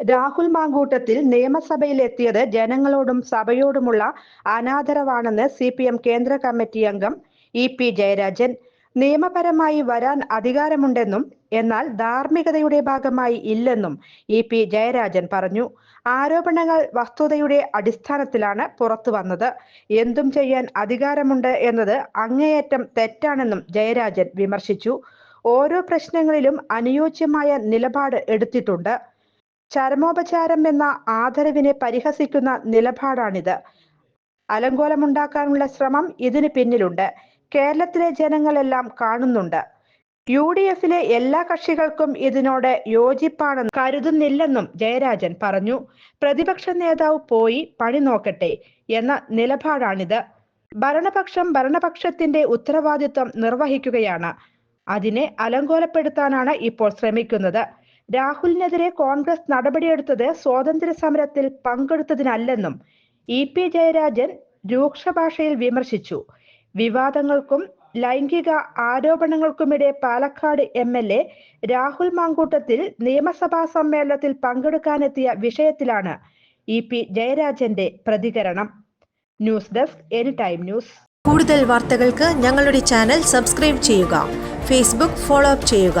Rahul Mamkootathil നിയമസഭയിൽ എത്തിയത് ജനങ്ങളോടും സഭയോടുമുള്ള അനാദരവാണെന്ന് സി പി എം കേന്ദ്ര കമ്മിറ്റി അംഗം ഇ പി ജയരാജൻ. നിയമപരമായി വരാൻ അധികാരമുണ്ടെന്നും എന്നാൽ ധാർമ്മികതയുടെ ഭാഗമായി ഇല്ലെന്നും ഇ പി ജയരാജൻ പറഞ്ഞു. ആരോപണങ്ങൾ വസ്തുതയുടെ അടിസ്ഥാനത്തിലാണ് പുറത്തു വന്നത്. എന്തും ചെയ്യാൻ അധികാരമുണ്ട് എന്നത് അങ്ങേയറ്റം തെറ്റാണെന്നും ജയരാജൻ വിമർശിച്ചു. ഓരോ പ്രശ്നങ്ങളിലും അനുയോജ്യമായ നിലപാട് എടുത്തിട്ടുണ്ട്. ചരമോപചാരം എന്ന ആദരവിനെ പരിഹസിക്കുന്ന നിലപാടാണിത്. അലങ്കോലമുണ്ടാക്കാനുള്ള ശ്രമം ഇതിന് പിന്നിലുണ്ട്. കേരളത്തിലെ ജനങ്ങളെല്ലാം കാണുന്നുണ്ട്. യു ഡി എഫിലെ എല്ലാ കക്ഷികൾക്കും ഇതിനോട് യോജിപ്പാണെന്ന് കരുതുന്നില്ലെന്നും ജയരാജൻ പറഞ്ഞു. പ്രതിപക്ഷ നേതാവ് പോയി പണി നോക്കട്ടെ എന്ന നിലപാടാണിത്. ഭരണപക്ഷം ഭരണപക്ഷത്തിന്റെ ഉത്തരവാദിത്വം നിർവഹിക്കുകയാണ്. അതിനെ അലങ്കോലപ്പെടുത്താനാണ് ഇപ്പോൾ ശ്രമിക്കുന്നത്. രാഹുലിനെതിരെ കോൺഗ്രസ് നടപടിയെടുത്തത് സ്വാതന്ത്ര്യ സമരത്തിൽ പങ്കെടുത്തതിനല്ലെന്നും ഇ പി ജയരാജൻ രൂക്ഷ ഭാഷയിൽ വിമർശിച്ചു. വിവാദങ്ങൾക്കും ലൈംഗിക ആരോപണങ്ങൾക്കുമിടെ Palakkad M L A Rahul Mamkootathil നിയമസഭാ സമ്മേളനത്തിൽ പങ്കെടുക്കാനെത്തിയ വിഷയത്തിലാണ് ഇ പി ജയരാജന്റെ പ്രതികരണം. News desk any time news. കൂടുതൽ വാർത്തകൾക്ക് ഞങ്ങളുടെ ചാനൽ സബ്സ്ക്രൈബ് ചെയ്യുക. ഫേസ്ബുക്ക് ഫോളോ അപ്പ് ചെയ്യുക.